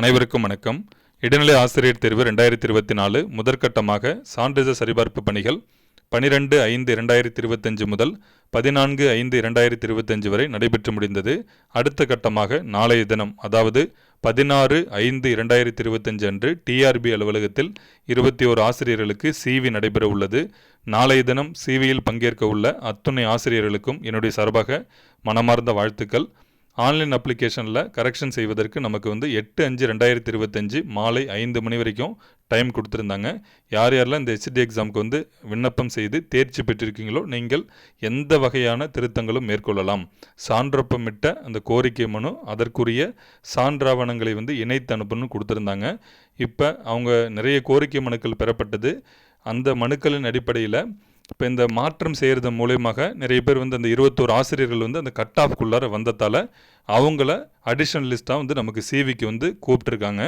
அனைவருக்கும் வணக்கம். இடைநிலை ஆசிரியர் தேர்வு ரெண்டாயிரத்தி இருபத்தி நாலு முதற்கட்டமாக சான்றிதழ் சரிபார்ப்பு பணிகள் பனிரெண்டு ஐந்து இரண்டாயிரத்தி இருபத்தஞ்சு முதல் பதினான்கு ஐந்து இரண்டாயிரத்தி இருபத்தஞ்சு வரை நடைபெற்று முடிந்தது. அடுத்த கட்டமாக நாளைய தினம் அதாவது பதினாறு ஐந்து இரண்டாயிரத்தி இருபத்தஞ்சு அன்று டிஆர்பி அலுவலகத்தில் இருபத்தி ஓரு ஆசிரியர்களுக்கு சிவி நடைபெற உள்ளது. நாளைய தினம் சிவியில் பங்கேற்க உள்ள அத்துணை ஆசிரியர்களுக்கும் என்னுடைய சார்பாக மனமார்ந்த வாழ்த்துக்கள். ஆன்லைன் அப்ளிகேஷனில் கரெக்ஷன் செய்வதற்கு நமக்கு வந்து எட்டு அஞ்சு ரெண்டாயிரத்தி இருபத்தஞ்சு மாலை ஐந்து மணி வரைக்கும் டைம் கொடுத்துருந்தாங்க. யார் யாரெல்லாம் இந்த ஹெச்டி எக்ஸாமுக்கு வந்து விண்ணப்பம் செய்து தேர்ச்சி பெற்றிருக்கீங்களோ நீங்கள் எந்த வகையான திருத்தங்களும் மேற்கொள்ளலாம். சான்றப்பமிட்ட அந்த கோரிக்கை மனு அதற்குரிய சான்றாவணங்களை வந்து இணைத்து அனுப்பணும்னு கொடுத்துருந்தாங்க. இப்போ அவங்க நிறைய கோரிக்கை மனுக்கள் பெறப்பட்டது. அந்த மனுக்களின் அடிப்படையில் இப்போ இந்த மாற்றம் செய்கிறது மூலயமாக நிறைய பேர் வந்து அந்த இருபத்தோரு ஆசிரியர்கள் வந்து அந்த கட் ஆஃப்குள்ளார வந்ததால் அவங்கள அடிஷனல் லிஸ்ட்டாக வந்து நமக்கு சிவிக்கு வந்து கூப்பிட்ருக்காங்க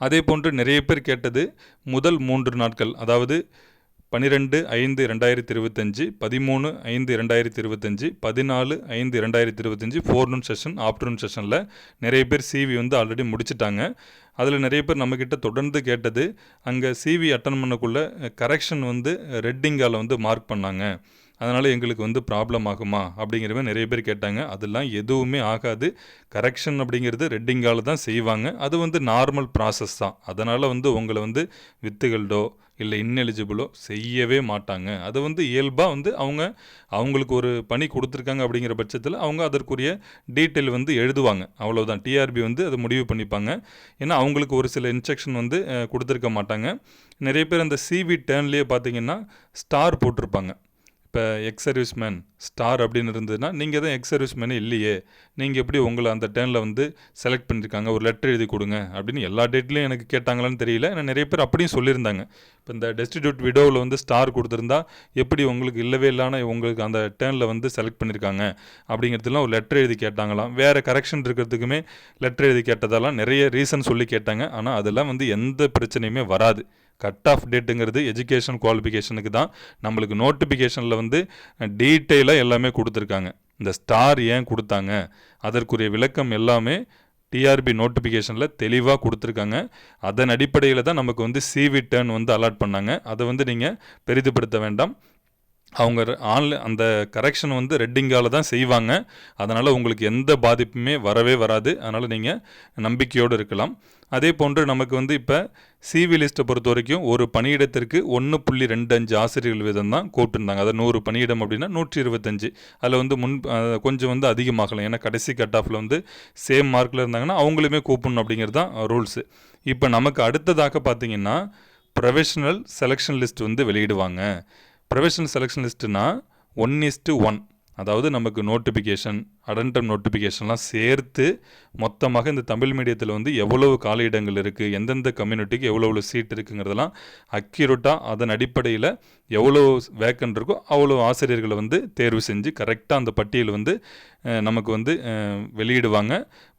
அதே போன்று நிறைய பேர் கேட்டது முதல் மூன்று நாட்கள் அதாவது பன்னிரெண்டு ஐந்து ரெண்டாயிரத்தி இருபத்தஞ்சி பதிமூணு ஐந்து ரெண்டாயிரத்தி இருபத்தஞ்சி பதினாலு ஐந்து ரெண்டாயிரத்தி இருபத்தஞ்சி ஃபோர்நூன் செஷன் ஆஃப்டர்நூன் செஷனில் நிறைய பேர் சிவி வந்து ஆல்ரெடி முடிச்சிட்டாங்க. அதில் நிறைய பேர் நம்மக்கிட்ட தொடர்ந்து கேட்டது அங்கே சிவி அட்டன் பண்ணக்குள்ள கரெக்ஷன் வந்து ரெட்டிங்கால் வந்து மார்க் பண்ணாங்க. அதனால் எங்களுக்கு வந்து ப்ராப்ளம் ஆகுமா? அப்படிங்கிற மாதிரி நிறைய பேர் கேட்டாங்க. அதெல்லாம் எதுவுமே ஆகாது. கரெக்ஷன் அப்படிங்கிறது ரெட்டிங்கால தான் செய்வாங்க. அது வந்து நார்மல் ப்ராசஸ் தான். அதனால் வந்து உங்களை வந்து வித்துகள்டோ இல்லை இன்எலிஜிபிளோ செய்யவே மாட்டாங்க. அதை வந்து இயல்பாக வந்து அவங்க அவங்களுக்கு ஒரு பணி கொடுத்துருக்காங்க அப்படிங்கிற பட்சத்தில் அவங்க அதற்குரிய டீட்டெயில் வந்து எழுதுவாங்க. அவ்வளோதான் டிஆர்பி வந்து அதை முடிவு பண்ணிப்பாங்க. ஏன்னா அவங்களுக்கு ஒரு சில இன்ஸ்ட்ரக்ஷன் வந்து கொடுத்துருக்க மாட்டாங்க. நிறைய பேர் அந்த சிவி டேர்ன்லேயே பார்த்தீங்கன்னா ஸ்டார் போட்டிருப்பாங்க. இப்போ எக்ஸ் சர்வீஸ்மேன் ஸ்டார் அப்படின்னு இருந்ததுன்னா நீங்கள் தான் எக்ஸ் சர்வீஸ்மேனே இல்லையே. நீங்கள் எப்படி உங்களை அந்த டேர்னில் வந்து செலக்ட் பண்ணியிருக்காங்க ஒரு லெட்டர் எழுதி கொடுங்க அப்படின்னு எல்லா டேட்லையும் எனக்கு கேட்டாங்களான்னு தெரியல. ஏன்னா நிறைய பேர் அப்படியும் சொல்லியிருந்தாங்க. இப்போ இந்த டெஸ்டிடியூட் விடோவில் வந்து ஸ்டார் கொடுத்துருந்தா எப்படி உங்களுக்கு இல்லவே இல்லான உங்களுக்கு அந்த டேர்னில் வந்து செலக்ட் பண்ணியிருக்காங்க அப்படிங்கிறதுலாம் ஒரு லெட்டர் எழுதி கேட்டாங்களாம். வேறு கரெக்ஷன் இருக்கிறதுக்குமே லெட்டர் எழுதி கேட்டதெல்லாம் நிறைய ரீசன் சொல்லி கேட்டாங்க. ஆனால் அதெல்லாம் வந்து எந்த பிரச்சனையுமே வராது. கட் ஆஃப் டேட்டுங்கிறது எஜுகேஷன் குவாலிஃபிகேஷனுக்கு தான். நம்மளுக்கு நோட்டிஃபிகேஷனில் வந்து டீட்டெயிலாக எல்லாமே கொடுத்துருக்காங்க. இந்த ஸ்டார் ஏன் கொடுத்தாங்க? அதற்குரிய விளக்கம் எல்லாமே டிஆர்பி நோட்டிஃபிகேஷனில் தெளிவாக கொடுத்துருக்காங்க. அதன் அடிப்படையில் தான் நமக்கு வந்து சிவி டேர்ன் வந்து அலாட் பண்ணாங்க. அதை வந்து நீங்கள் பெரிதுபடுத்த வேண்டாம். அவங்க ஆன்லைன் அந்த கரெக்ஷன் வந்து ரெட்டிங்கால தான் செய்வாங்க. அதனால் உங்களுக்கு எந்த பாதிப்புமே வரவே வராது. அதனால் நீங்கள் நம்பிக்கையோடு இருக்கலாம். அதே போன்று நமக்கு வந்து இப்போ சிவி லிஸ்ட்டை பொறுத்த வரைக்கும் ஒரு பணியிடத்திற்கு ஒன்று புள்ளி ரெண்டு அஞ்சு ஆசிரியர்கள் வீதம் தான் கூப்பிட்டுருந்தாங்க அதாவது நூறு பணியிடம் அப்படின்னா நூற்றி இருபத்தஞ்சு. அதில் வந்து முன் கொஞ்சம் வந்து அதிகமாகலாம். ஏன்னா கடைசி கட் ஆஃபில் வந்து சேம் மார்க்கில் இருந்தாங்கன்னா அவங்களுமே கூப்பிடணும் அப்படிங்கிறது தான் ரூல்ஸு இப்போ நமக்கு அடுத்ததாக பார்த்தீங்கன்னா ப்ரொஃபஷனல் செலெக்ஷன் லிஸ்ட் வந்து வெளியிடுவாங்க. ப்ரொஃபஷனல் செலெக்ஷன் லிஸ்ட்டுனா ஒன் இஸ்ட்டு ஒன் அதாவது நமக்கு நோட்டிஃபிகேஷன் அடன்டம் நோட்டிஃபிகேஷன்லாம் சேர்த்து மொத்தமாக இந்த தமிழ் மீடியத்தில் வந்து எவ்வளவு காலியிடங்கள் இருக்குது எந்தெந்த கம்யூனிட்டிக்கு எவ்வளோ எவ்வளோ சீட் இருக்குங்கிறதெல்லாம் அக்யூரேட்டாக அதன் அடிப்படையில் எவ்வளோ வேக்கன்ட் இருக்கோ அவ்வளோ ஆசிரியர்களை வந்து தேர்வு செஞ்சு கரெக்டாக அந்த பட்டியல் வந்து நமக்கு வந்து வெளியிடுவாங்க.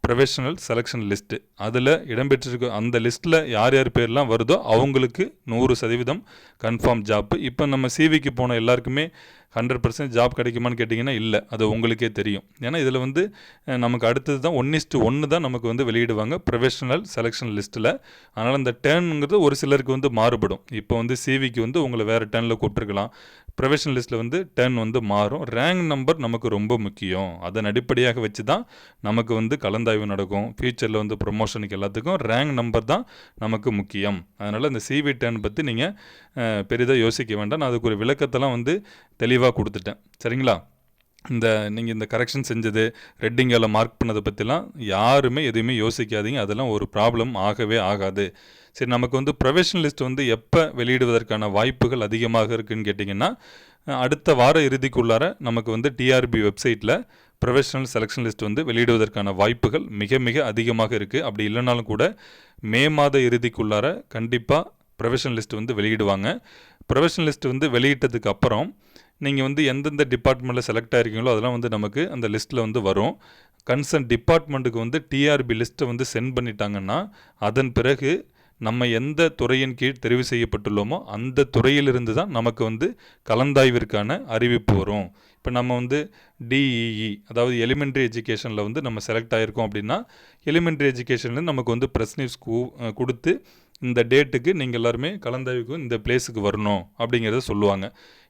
ப்ரொஃபஷனல் செலெக்ஷன் லிஸ்ட்டு அதில் இடம்பெற்றிருக்க அந்த லிஸ்ட்டில் யார் யார் பேர்லாம் வருதோ அவங்களுக்கு நூறு சதவீதம் கன்ஃபார்ம் ஜாப்பு இப்போ நம்ம சிவிக்கு போன எல்லாருக்குமே ஹண்ட்ரட் பர்சன்ட் ஜாப் கிடைக்குமான்னு கேட்டிங்கன்னா இல்லை. அது உங்களுக்கே தெரியும். ஏன்னா இதில் வந்து நமக்கு அடுத்தது தான் ஒன் இஸ்ட்டு ஒன்று தான் நமக்கு வந்து வெளியிடுவாங்க ப்ரொஃபஷனல் செலெக்ஷன் லிஸ்ட்டில் அதனால் அந்த டேர்னுங்கிறது ஒரு சிலருக்கு வந்து மாறுபடும். இப்போ வந்து சிவிக்கு வந்து உங்களை வேறு டேர்னில் கூப்பிட்டுருக்கலாம். ப்ரொஃபஷனல் லிஸ்ட்டில் வந்து டேர்ன் வந்து மாறும். ரேங்க் நம்பர் நமக்கு ரொம்ப முக்கியம். அதன் அடிப்படையாக வச்சு தான் நமக்கு வந்து கலந்தாய் ஆய்வு நடக்கும். ஃப்யூச்சரில் வந்து ப்ரொமோஷனுக்கு எல்லாத்துக்கும் ரேங்க் நம்பர் தான் நமக்கு முக்கியம். அதனால் இந்த சிவி டேர்ன் பற்றி நீங்கள் பெரிதாக யோசிக்க வேண்டாம். நான் அதுக்கு ஒரு விளக்கத்தெல்லாம் வந்து தெளிவாக கொடுத்துட்டேன். சரிங்களா? இந்த நீங்கள் இந்த கரெக்ஷன் செஞ்சது ரெட்டிங்கில் மார்க் பண்ணதை பற்றிலாம் யாருமே எதுவுமே யோசிக்காதீங்க. அதெல்லாம் ஒரு ப்ராப்ளம் ஆகவே ஆகாது. சரி நமக்கு வந்து ப்ரொஃபஷனலிஸ்ட் வந்து எப்போ வெளியிடுவதற்கான வாய்ப்புகள் அதிகமாக இருக்குன்னு கேட்டிங்கன்னா அடுத்த வார இறுதிக்குள்ளார நமக்கு வந்து டிஆர்பி வெப்சைட்டில் ப்ரொஃபஷனல் செலெக்ஷன் லிஸ்ட் வந்து வெளியிடுவதற்கான வாய்ப்புகள் மிக மிக அதிகமாக இருக்குது அப்படி இல்லைனாலும் கூட மே மாத இறுதிக்குள்ளார கண்டிப்பாக ப்ரொஃபஷனல் லிஸ்ட் வந்து வெளியிடுவாங்க. ப்ரொஃபஷனல் லிஸ்ட் வந்து வெளியிட்டதுக்கு அப்புறம் நீங்கள் வந்து எந்தெந்த டிபார்ட்மெண்ட்டில் செலக்ட் ஆகிருக்கீங்களோ அதெல்லாம் வந்து நமக்கு அந்த லிஸ்ட்டில் வந்து வரும். கன்சர்ன் டிபார்ட்மெண்ட்டுக்கு வந்து டிஆர்பி லிஸ்ட்டை வந்து சென்ட் பண்ணிட்டாங்கன்னா அதன் பிறகு நம்ம எந்த துறையின் கீழ் தெரிவு செய்யப்பட்டுள்ளோமோ அந்த துறையிலிருந்து தான் நமக்கு வந்து கலந்தாய்விற்கான அறிவிப்பு வரும். இப்போ நம்ம வந்து டிஇஇ அதாவது எலிமெண்ட்ரி எஜுகேஷனில் வந்து நம்ம செலக்ட் ஆகிருக்கோம் அப்படின்னா எலிமெண்ட்ரி எஜுகேஷனில் நமக்கு வந்து ப்ரெஸ் நியூஸ் கொடுத்து இந்த டேட்டுக்கு நீங்கள் எல்லாருமே கலந்தாய்வுக்கு இந்த பிளேஸுக்கு வரணும் அப்படிங்கிறத சொல்லுவாங்க.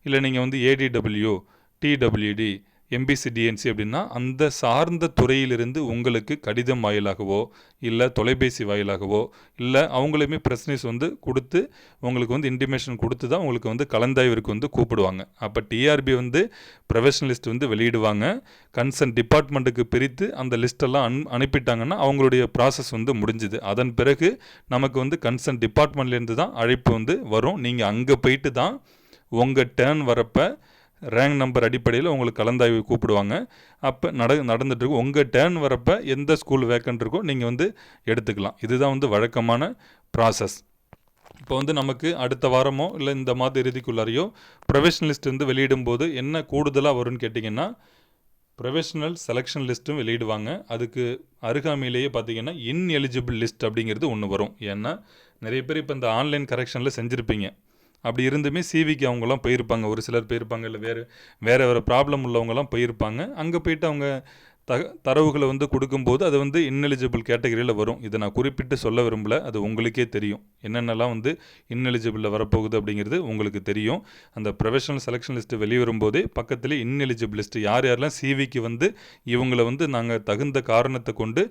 இல்லை நீங்கள் வந்து ஏடிடபிள்யூ டிடபிள்யூடி எம்பிசி டிஎன்சி அப்படின்னா அந்த சார்ந்த துறையிலிருந்து உங்களுக்கு கடிதம் வாயிலாகவோ இல்லை தொலைபேசி வாயிலாகவோ இல்லை அவங்களுமே ப்ரெஸ் வந்து கொடுத்து உங்களுக்கு வந்து இன்டிமேஷன் கொடுத்து தான் உங்களுக்கு வந்து கலந்தாய்விற்கு வந்து கூப்பிடுவாங்க. அப்போ டிஆர்பி வந்து ப்ரொஃபஷனலிஸ்ட் வந்து வெளியிடுவாங்க. கன்சர்ன் டிபார்ட்மெண்ட்டுக்கு பிரித்து அந்த லிஸ்ட்டெல்லாம் அன் அனுப்பிட்டாங்கன்னா அவங்களுடைய ப்ராசஸ் வந்து முடிஞ்சுது. அதன் பிறகு நமக்கு வந்து கன்சர்ன் டிபார்ட்மெண்ட்லேருந்து தான் அழைப்பு வந்து வரும். நீங்கள் அங்கே போயிட்டு தான் உங்கள் டேர்ன் வரப்போ ரேங்க் நம்பர் அடிப்படையில் உங்களுக்கு கலந்தாய்வு கூப்பிடுவாங்க. அப்போ நட நடந்துட்டுருக்கும் உங்கள் டேர்ன் வரப்போ எந்த ஸ்கூல் வேக்கன்ட் இருக்கோ நீங்கள் வந்து எடுத்துக்கலாம். இதுதான் வந்து வழக்கமான ப்ராசஸ் இப்போ வந்து நமக்கு அடுத்த வாரமோ இல்லை இந்த மாத இறுதிக்குள்ளாரையோ ப்ரொஃபஷனலிஸ்ட் வந்து வெளியிடும்போது என்ன கூடுதலாக வரும்னு கேட்டிங்கன்னா ப்ரொஃபஷனல் செலெக்ஷன் லிஸ்ட்டும் வெளியிடுவாங்க. அதுக்கு அருகாமையிலேயே பார்த்தீங்கன்னா இன்எலிஜிபிள் லிஸ்ட் அப்படிங்கிறது ஒன்று வரும். ஏன்னா நிறைய பேர் இப்போ இந்த ஆன்லைன் கரெக்ஷனில் செஞ்சுருப்பீங்க. அப்படி இருந்துமே சிவிக்கு அவங்கெல்லாம் போயிருப்பாங்க. ஒரு சிலர் போயிருப்பாங்க இல்லை வேறு வேறு வேறு ப்ராப்ளம் உள்ளவங்களாம் போயிருப்பாங்க. அங்கே போயிட்டு அவங்க த தரவுகளை வந்து கொடுக்கும்போது அது வந்து இன்னெலிஜிபிள் கேட்டகரியில் வரும். இதை நான் குறிப்பிட்டு சொல்ல விரும்பல. அது உங்களுக்கே தெரியும். என்னென்னலாம் வந்து இன்னெலிஜிபிளில் வரப்போகுது அப்படிங்கிறது உங்களுக்கு தெரியும். அந்த ப்ரொஃபஷனல் செலெக்ஷன் லிஸ்ட்டு வெளிவரும்போதே பக்கத்தில் இன்எலிஜிபிள் லிஸ்ட்டு யார் யாரெல்லாம் சிவிக்கு வந்து இவங்களை வந்து நாங்கள் தகுந்த காரணத்தை கொண்டு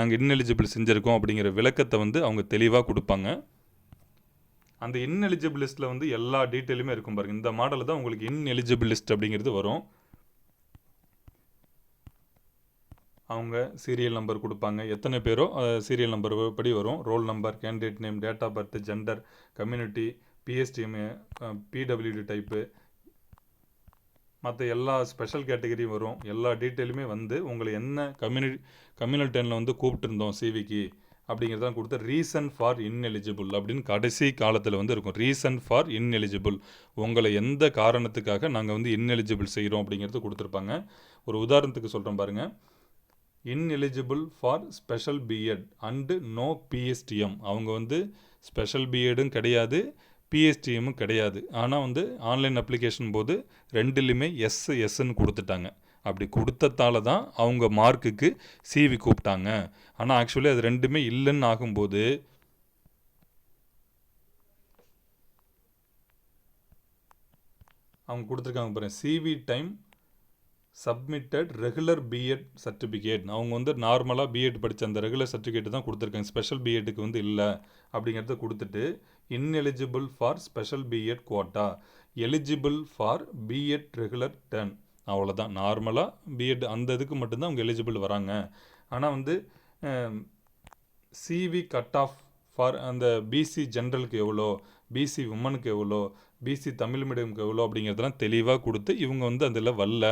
நாங்கள் இன்னெலிஜிபிள் செஞ்சுருக்கோம் அப்படிங்கிற விளக்கத்தை வந்து அவங்க தெளிவாக கொடுப்பாங்க. அந்த இன்எலிஜிபிள் லிஸ்ட்டில் வந்து எல்லா டீட்டெயிலுமே இருக்கும் பாருங்கள் இந்த மாடலில் தான் உங்களுக்கு இன்எலிஜிபிள் லிஸ்ட் அப்படிங்கிறது வரும். அவங்க சீரியல் நம்பர் கொடுப்பாங்க. எத்தனை பேரோ சீரியல் நம்பர் படி வரும். Roll number candidate name date of birth gender community PSTM PWD type மற்ற எல்லா ஸ்பெஷல் கேட்டகரியும் வரும். எல்லா டீட்டெயிலுமே வந்து உங்களை என்ன கம்யூனி கம்யூனல் டெனில் வந்து கூப்பிட்டுருந்தோம் சிவிக்கு அப்படிங்கிறது தான் கொடுத்து ரீசன் ஃபார் இன்எலிஜிபிள் அப்படின்னு கடைசி காலத்தில் வந்து இருக்கும். ரீசன் ஃபார் இன்எலிஜிபிள் உங்களை எந்த காரணத்துக்காக நாங்கள் வந்து இன்எலிஜிபிள் செய்கிறோம் அப்படிங்கிறது கொடுத்துருப்பாங்க. ஒரு உதாரணத்துக்கு சொல்கிறேன் பாருங்கள் ineligible for special BEd and no PSTM அவங்க வந்து ஸ்பெஷல் பிஎடும் கிடையாது பிஎஸ்டிஎம்மும் கிடையாது. ஆனால் வந்து ஆன்லைன் அப்ளிகேஷன் போது ரெண்டுலேயுமே எஸ் எஸ்ன்னு கொடுத்துட்டாங்க. அப்படி கொடுத்ததால தான் அவங்க மார்க்குக்கு சிவி கூப்பிட்டாங்க. ஆனால் ஆக்சுவலி அது ரெண்டுமே இல்லைன்னு ஆகும்போது அவங்க கொடுத்துருக்காங்க பாருங்க CV time submitted regular BEd certificate அவங்க வந்து நார்மலாக பிஎட் படித்த அந்த ரெகுலர் சர்டிஃபிகேட் தான் கொடுத்துருக்காங்க. ஸ்பெஷல் பிஎட்டுக்கு வந்து இல்லை அப்படிங்கிறத கொடுத்துட்டு ineligible for special BEd quota eligible for BEd regular ten அவ்வளோதான் நார்மலாக பிஎட் அந்த இதுக்கு மட்டும்தான் அவங்க எலிஜிபிள் வராங்க. ஆனால் வந்து சிவி கட் ஆஃப் ஃபார் அந்த பிசி ஜென்ரலுக்கு எவ்வளோ பிசி உமனுக்கு எவ்வளோ பிசி தமிழ் மீடியம் எவ்வளோ அப்படிங்கிறதெல்லாம் தெளிவாக கொடுத்து இவங்க வந்து அதில் வரல.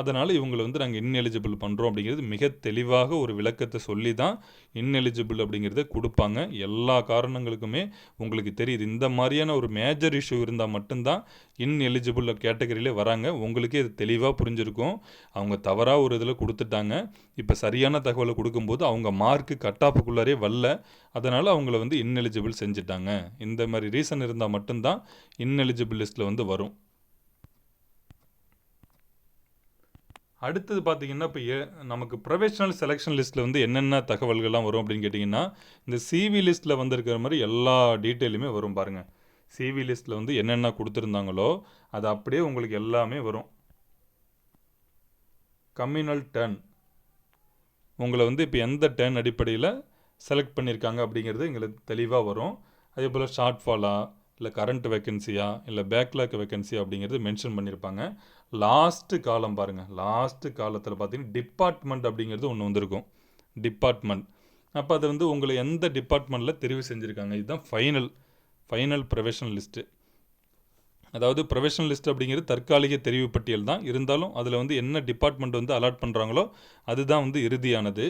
அதனால் இவங்களை வந்து நாங்கள் இன்எலிஜிபிள் பண்ணுறோம் அப்படிங்கிறது மிக தெளிவாக ஒரு விளக்கத்தை சொல்லி தான் இன்எலிஜிபிள் அப்படிங்கிறத கொடுப்பாங்க. எல்லா காரணங்களுக்குமே உங்களுக்கு தெரியுது. இந்த மாதிரியான ஒரு மேஜர் இஷ்யூ இருந்தால் மட்டும்தான் இன்எலிஜிபிள் கேட்டகரியிலே வராங்க. உங்களுக்கே இது தெளிவாக புரிஞ்சிருக்கும். அவங்க தவறாக ஒரு இதில் கொடுத்துட்டாங்க. இப்போ சரியான தகவலை கொடுக்கும்போது அவங்க மார்க்கு கட் ஆஃபுக்குள்ளாரே வரல. அதனால் அவங்கள வந்து இன்எலிஜிபிள் செஞ்சுட்டாங்க. இந்த மாதிரி ரீசன் இருந்தால் மட்டும்தான் எலிஜிபிள் லிஸ்ட்டில் வந்து வரும். அடுத்தது பார்த்தீங்கன்னா இப்போ நமக்கு ப்ரொஃபஷனல் செலெக்ஷன் லிஸ்ட்டில் வந்து என்னென்ன தகவல்கள்லாம் வரும் அப்படின்னு கேட்டிங்கன்னா இந்த சிவி லிஸ்ட்டில் வந்திருக்கிற மாதிரி எல்லா டீட்டெயிலுமே வரும் பாருங்கள் சிவி லிஸ்ட்டில் வந்து என்னென்ன கொடுத்துருந்தாங்களோ அது அப்படியே உங்களுக்கு எல்லாமே வரும். கம்யூனல் டர்ன் உங்களை வந்து இப்போ எந்த டர்ன் அடிப்படையில் செலக்ட் பண்ணியிருக்காங்க அப்படிங்கிறது எங்களுக்கு தெளிவாக வரும். அதே போல் ஷார்ட் ஃபாலா இல்லை கரண்ட் வேக்கன்சியா இல்லை பேக்லாக் வேக்கன்சி அப்படிங்கிறது மென்ஷன் பண்ணியிருப்பாங்க லாஸ்ட்டு காலம் பாருங்கள் லாஸ்ட்டு காலத்தில் பார்த்தீங்கன்னா டிபார்ட்மெண்ட் அப்படிங்கிறது ஒன்று வந்திருக்கும். டிபார்ட்மெண்ட் அப்போ அது வந்து உங்களை எந்த டிபார்ட்மெண்ட்டில் தெரிவு செஞ்சுருக்காங்க? இதுதான் ஃபைனல் ஃபைனல் ப்ரொஃபஷனல் லிஸ்ட்டு அதாவது ப்ரொஃபஷனல் லிஸ்ட் அப்படிங்கிறது தற்காலிக தெரிவு பட்டியல் தான். இருந்தாலும் அதில் வந்து என்ன டிபார்ட்மெண்ட் வந்து அலாட் பண்ணுறாங்களோ அதுதான் வந்து இறுதியானது.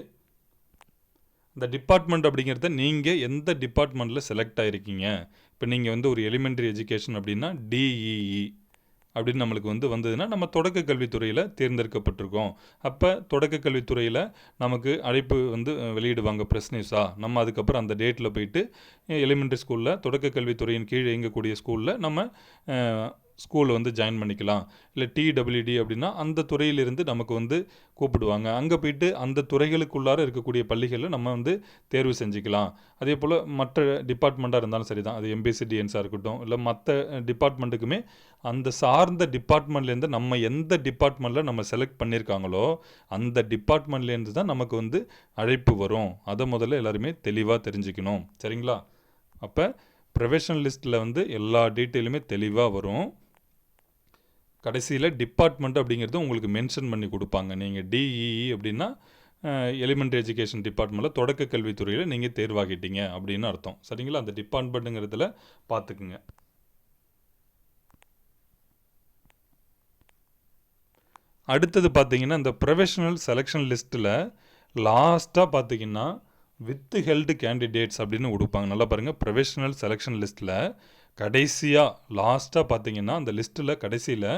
இந்த டிபார்ட்மெண்ட் அப்படிங்கிறத நீங்கள் எந்த டிபார்ட்மெண்ட்டில் செலக்ட் ஆகிருக்கீங்க இப்போ நீங்கள் வந்து ஒரு எலிமெண்ட்ரி எஜுகேஷன் அப்படின்னா டிஇஇ அப்படின்னு நம்மளுக்கு வந்து வந்ததுன்னா நம்ம தொடக்க கல்வித்துறையில் தேர்ந்தெடுக்கப்பட்டிருக்கோம். அப்போ தொடக்க கல்வித்துறையில் நமக்கு அழைப்பு வந்து வெளியிடுவாங்க ப்ரெஸ் நியூஸாக நம்ம அதுக்கப்புறம் அந்த டேட்டில் போயிட்டு எலிமெண்ட்ரி ஸ்கூலில் தொடக்க கல்வித்துறையின் கீழ் இயங்கக்கூடிய ஸ்கூலில் நம்ம ஸ்கூலில் வந்து ஜாயின் பண்ணிக்கலாம். இல்லை டிடபிள்யூடி அப்படின்னா அந்த துறையிலிருந்து நமக்கு வந்து கூப்பிடுவாங்க. அங்கே போயிட்டு அந்த துறைகளுக்குள்ளார இருக்கக்கூடிய பள்ளிகளில் நம்ம வந்து தேர்வு செஞ்சுக்கலாம். அதே போல் மற்ற டிபார்ட்மெண்ட்டாக இருந்தாலும் சரி தான் அது எம்பிசி டிஎன்ஸாக இருக்கட்டும். இல்லை மற்ற டிபார்ட்மெண்ட்டுக்குமே அந்த சார்ந்த டிபார்ட்மெண்ட்லேருந்து நம்ம எந்த டிபார்ட்மெண்ட்டில் நம்ம செலக்ட் பண்ணியிருக்காங்களோ அந்த டிபார்ட்மெண்ட்லேருந்து தான் நமக்கு வந்து அழைப்பு வரும். அதை முதல்ல எல்லாருமே தெளிவாக தெரிஞ்சுக்கணும். சரிங்களா? அப்போ ப்ரொஃபஷனல் லிஸ்ட்டில் வந்து எல்லா டீட்டெயிலுமே தெளிவாக வரும். கடைசியில் டிபார்ட்மெண்ட் அப்படிங்கிறது உங்களுக்கு மென்ஷன் பண்ணி கொடுப்பாங்க. நீங்கள் டிஇஇ அப்படின்னா எலிமெண்ட்ரி எஜுகேஷன் டிபார்ட்மெண்ட்டில் தொடக்க கல்வித்துறையில் நீங்கள் தேர்வாகிட்டீங்க அப்படின்னு அர்த்தம். சரிங்களா? அந்த டிபார்ட்மெண்ட்டுங்கிறதுல பார்த்துக்குங்க அடுத்தது பார்த்தீங்கன்னா இந்த ப்ரொஃபஷனல் செலெக்ஷன் லிஸ்ட்டில் லாஸ்ட்டாக பார்த்தீங்கன்னா வித் ஹெல்டு கேண்டிடேட்ஸ் அப்படின்னு கொடுப்பாங்க. நல்லா பாருங்கள் ப்ரொஃபஷனல் செலெக்ஷன் லிஸ்ட்டில் கடைசியாக லாஸ்ட்டாக பார்த்தீங்கன்னா அந்த லிஸ்ட்டில் கடைசியில்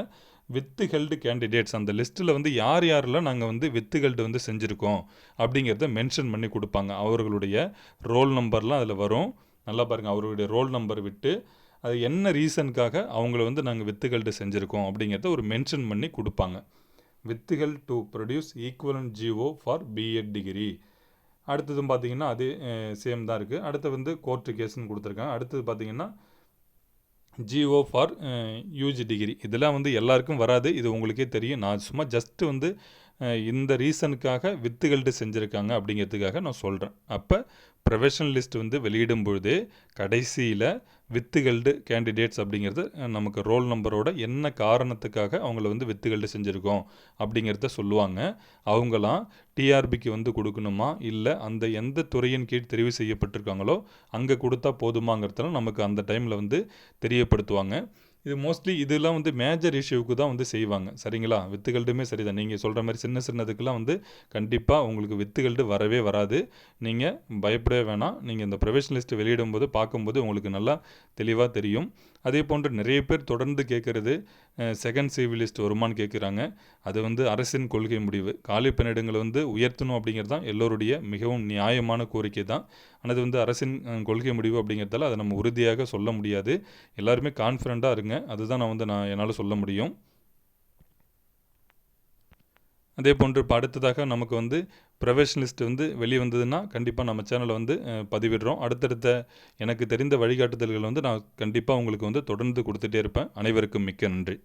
வித்து ஹெல்டு கேண்டிடேட்ஸ் அந்த லிஸ்ட்டில் வந்து யார் யாரெல்லாம் நாங்கள் வந்து வித்து ஹெல்டு வந்து செஞ்சுருக்கோம் அப்படிங்கிறத மென்ஷன் பண்ணி கொடுப்பாங்க. அவர்களுடைய ரோல் நம்பர்லாம் அதில் வரும். நல்லா பாருங்கள் அவர்களுடைய ரோல் நம்பர் விட்டு அது என்ன ரீசனுக்காக அவங்கள வந்து நாங்கள் வித்து ஹெல்டு செஞ்சுருக்கோம் அப்படிங்கிறத ஒரு மென்ஷன் பண்ணி கொடுப்பாங்க. வித்துகள் to produce equivalent GO for BEd degree அடுத்ததும் பார்த்தீங்கன்னா அதே சேம் தான் இருக்குது அடுத்து வந்து கோர்ட்டு கேஸ்னு கொடுத்துருக்காங்க. அடுத்தது பார்த்தீங்கன்னா ஜிஓ ஃபார் யூஜி டிகிரி இதெல்லாம் வந்து எல்லாருக்கும் வராது. இது உங்களுக்கே தெரியும். நான் சும்மா ஜஸ்ட்டு வந்து இந்த ரீசனுக்காக வித்துகள்ட்டு செஞ்சுருக்காங்க அப்படிங்கிறதுக்காக நான் சொல்கிறேன் அப்போ ப்ரொஃபஷனல் லிஸ்ட் வந்து வெளியிடும் பொழுது கடைசியில் வித்துகள்டு கேண்டிடேட்ஸ் அப்படிங்கிறது நமக்கு ரோல் நம்பரோட என்ன காரணத்துக்காக அவங்கள வந்து வித்துகள்டு செஞ்சுருக்கோம் அப்படிங்கிறத சொல்லுவாங்க. அவங்களாம் டிஆர்பிக்கு வந்து கொடுக்கணுமா? இல்லை அந்த எந்த துறையின் கீழ் தெரிவு செய்யப்பட்டிருக்காங்களோ அங்கே கொடுத்தா போதுமாங்கிறதெல்லாம் நமக்கு அந்த டைமில் வந்து தெரியப்படுத்துவாங்க. இது மோஸ்ட்லி இதெல்லாம் வந்து மேஜர் இஷ்யூவுக்கு தான் வந்து செய்வாங்க. சரிங்களா? வித்துகள்டுமே சரி தான் நீங்கள் சொல்கிற மாதிரி சின்ன சின்னதுக்கெல்லாம் வந்து கண்டிப்பாக உங்களுக்கு வித்துகள்டு வரவே வராது. நீங்கள் பயப்படவே வேணாம். நீங்கள் இந்த ப்ரொஃபஷனலிஸ்ட் வெளியிடும்போது பார்க்கும்போது உங்களுக்கு நல்லா தெளிவாக தெரியும். அதே போன்று நிறைய பேர் தொடர்ந்து கேட்குறது செகண்ட் சிவிலிஸ்ட் வருமான்னு கேட்குறாங்க. அது வந்து அரசின் கொள்கை முடிவு. காலி பணியிடங்களை வந்து உயர்த்தணும் அப்படிங்கிறது தான் எல்லோருடைய மிகவும் நியாயமான கோரிக்கை தான். ஆனால் அது வந்து அரசின் கொள்கை முடிவு அப்படிங்கிறதால அதை நம்ம உறுதியாக சொல்ல முடியாது. எல்லாருமே கான்ஃபிடண்ட்டாக இருங்க. அதுதான் நான் வந்து நான் என்னால் சொல்ல முடியும். அதே போன்று இப்போ அடுத்ததாக நமக்கு வந்து ப்ரொஃபஷனலிஸ்ட் வந்து வெளியே வந்ததுன்னா கண்டிப்பாக நம்ம சேனலை வந்து பதிவிடுறோம். அடுத்தடுத்த எனக்கு தெரிந்த வழிகாட்டுதல்கள் வந்து நான் கண்டிப்பாக உங்களுக்கு வந்து தொடர்ந்து கொடுத்துட்டே இருப்பேன். அனைவருக்கும் மிக்க நன்றி.